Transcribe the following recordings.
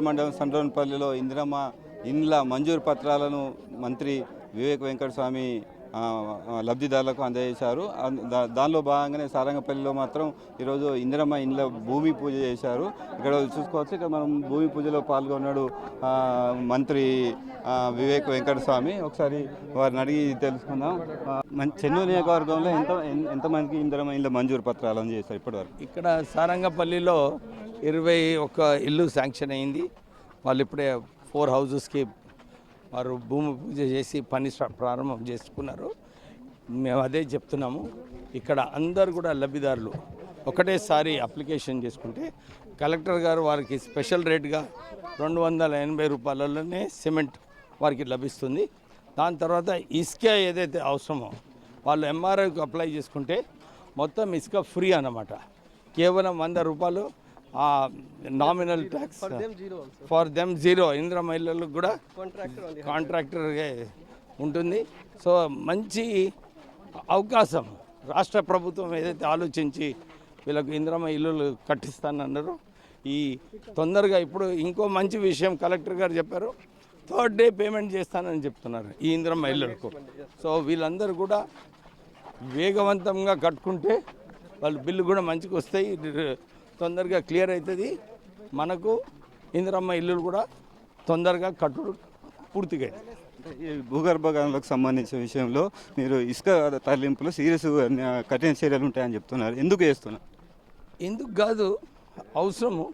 మండలం సండ్రోన్పల్లిలో ఇందిరమ్మ ఇండ్ల మంజూరు పత్రాలను మంత్రి వివేక్ వెంకటస్వామి లబ్ధిదారులకు అందజేశారు. దానిలో భాగంగానే సారంగపల్లిలో మాత్రం ఈరోజు ఇందిరమ్మ ఇండ్ల భూమి పూజ చేశారు. ఇక్కడ చూసుకోవచ్చు ఇక్కడ మనం భూమి పూజలో పాల్గొన్నాడు మంత్రి వివేక్ వెంకటస్వామి. ఒకసారి వారిని అడిగి తెలుసుకుందాం. మన చెన్నూరు నియోజకవర్గంలో ఎంత ఎంతమందికి ఇందిరమ్మ ఇండ్ల మంజూరు పత్రాలు అందజేశారు ఇప్పటివరకు? ఇక్కడ సారంగపల్లిలో ఇరవై ఒక్క ఇల్లు శాంక్షన్ అయింది. వాళ్ళు ఇప్పుడే ఫోర్ హౌజెస్కి వారు భూమి పూజ చేసి పని ప్రారంభం చేసుకున్నారు. మేము అదే చెప్తున్నాము. ఇక్కడ అందరు కూడా లబ్ధిదారులు. ఒకటేసారి అప్లికేషన్ చేసుకుంటే కలెక్టర్ గారు వారికి స్పెషల్ రేట్గా రెండు వందల ఎనభై రూపాయలలోనే సిమెంట్ వారికి లభిస్తుంది. దాని తర్వాత ఇసుక ఏదైతే అవసరమో వాళ్ళు ఎంఆర్ఐకి అప్లై చేసుకుంటే మొత్తం ఇసుక ఫ్రీ అన్నమాట. కేవలం వంద రూపాయలు nominal tax for them zero Indra మహిళలకు కూడా కాంట్రాక్టర్గా ఉంటుంది. సో మంచి అవకాశం. రాష్ట్ర ప్రభుత్వం ఏదైతే ఆలోచించి వీళ్ళకు ఇంద్రమ ఇల్లులు కట్టిస్తానన్నారో ఈ తొందరగా ఇప్పుడు ఇంకో మంచి విషయం కలెక్టర్ గారు చెప్పారు. థర్డ్ డే పేమెంట్ చేస్తానని చెప్తున్నారు ఈ ఇంద్రమ్మ ఇల్లులకు సో వీళ్ళందరూ కూడా వేగవంతంగా కట్టుకుంటే వాళ్ళ బిల్లు కూడా మంచిగా వస్తాయి. తొందరగా క్లియర్ అవుతుంది. మనకు ఇందిరమ్మ ఇల్లులు కూడా తొందరగా కట్టుడు పూర్తిగా. ఈ భూగర్భ గనులకు సంబంధించిన విషయంలో మీరు ఇసుక తరలింపులో సీరియస్ కఠిన చర్యలు ఉంటాయని చెప్తున్నారు. ఎందుకు చేస్తున్నారు? ఎందుకు కాదు అవసరము.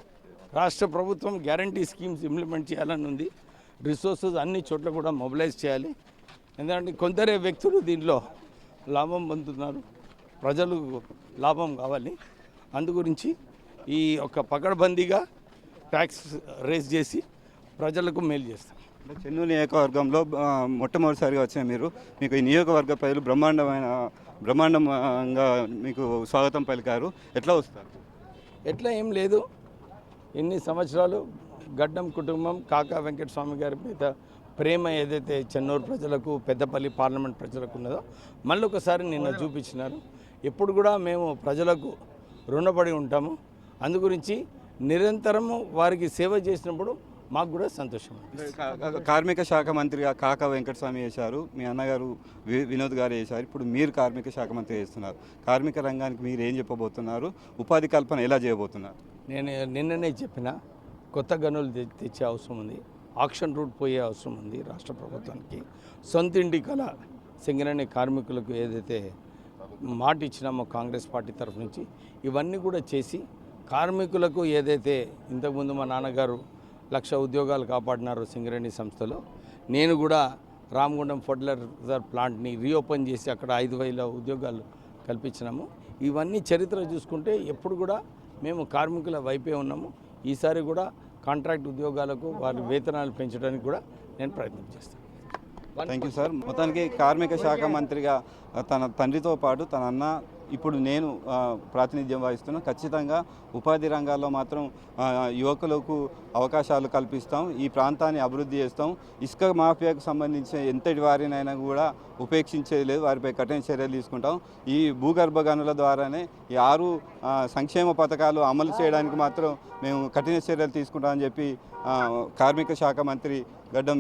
రాష్ట్ర ప్రభుత్వం గ్యారంటీ స్కీమ్స్ ఇంప్లిమెంట్ చేయాలని ఉంది. రిసోర్సెస్ అన్ని చోట్ల కూడా మొబిలైజ్ చేయాలి. ఎందుకంటే కొందరే వ్యక్తులు దీంట్లో లాభం పొందుతున్నారు. ప్రజలు లాభం కావాలి. అందు గురించి ఈ ఒక పకడ్బందీగా ట్యాక్స్ రేస్ చేసి ప్రజలకు మేలు చేస్తాం. అంటే చెన్నూరు నియోజకవర్గంలో మొట్టమొదటిసారిగా వచ్చిన మీరు మీకు ఈ నియోజకవర్గ ప్రజలు బ్రహ్మాండమైన బ్రహ్మాండంగా మీకు స్వాగతం పలికారు. ఎట్లా వస్తారు? ఎట్లా ఏం లేదు. ఎన్ని సంవత్సరాలు గడ్డం కుటుంబం కాకా వెంకటస్వామి గారి మీద ప్రేమ ఏదైతే చెన్నూరు ప్రజలకు పెద్దపల్లి పార్లమెంట్ ప్రజలకు ఉన్నదో మళ్ళీ ఒకసారి నిన్న చూపించినారు. ఎప్పుడు కూడా మేము ప్రజలకు రుణపడి ఉంటాము. అందు గురించి నిరంతరము వారికి సేవ చేసినప్పుడు మాకు కూడా సంతోషం కార్మిక శాఖ మంత్రిగా కాకా వెంకటస్వామి చేశారు మీ అన్నగారు వినోద్ గారు చేశారు ఇప్పుడు మీరు కార్మిక శాఖ మంత్రి చేస్తున్నారు. కార్మిక రంగానికి మీరు ఏం చెప్పబోతున్నారు? ఉపాధి కల్పన ఎలా చేయబోతున్నారు? నేను నిన్ననే చెప్పిన కొత్త గనులు తెచ్చే అవసరం ఉంది. ఆక్షన్ రూట్ పోయే అవసరం ఉంది రాష్ట్ర ప్రభుత్వానికి. సొంత ఇంటి కళ సింగరేణి కార్మికులకు ఏదైతే మాట ఇచ్చినామో కాంగ్రెస్ పార్టీ తరఫు నుంచి ఇవన్నీ కూడా చేసి కార్మికులకు ఏదైతే ఇంతకుముందు మా నాన్నగారు లక్ష ఉద్యోగాలు కాపాడినారో సింగరేణి సంస్థలో నేను కూడా రామగుండం ఫర్టిలైజర్ ప్లాంట్ని రీఓపెన్ చేసి అక్కడ ఐదు వేల ఉద్యోగాలు కల్పించినాము. ఇవన్నీ చరిత్ర చూసుకుంటే ఎప్పుడు కూడా మేము కార్మికుల వైపే ఉన్నాము. ఈసారి కూడా కాంట్రాక్ట్ ఉద్యోగాలకు వారి వేతనాలు పెంచడానికి కూడా నేను ప్రయత్నం చేస్తాను. థ్యాంక్ యూ సార్ మొత్తానికి కార్మిక శాఖ మంత్రిగా తన తండ్రితో పాటు తన అన్న ఇప్పుడు నేను ప్రాతినిధ్యం వహిస్తున్నాను ఖచ్చితంగా ఉపాధి రంగాల్లో మాత్రం యువకులకు అవకాశాలు కల్పిస్తాం. ఈ ప్రాంతాన్ని అభివృద్ధి చేస్తాం. ఇసుక మాఫియాకు సంబంధించిన ఎంతటి వారినైనా కూడా ఉపేక్షించేది లేదు వారిపై కఠిన చర్యలు తీసుకుంటాం. ఈ భూగర్భ గనుల ద్వారానే ఈ ఆరు సంక్షేమ పథకాలు అమలు చేయడానికి మాత్రం మేము కఠిన చర్యలు తీసుకుంటామని చెప్పి కార్మిక శాఖ మంత్రి గడ్డం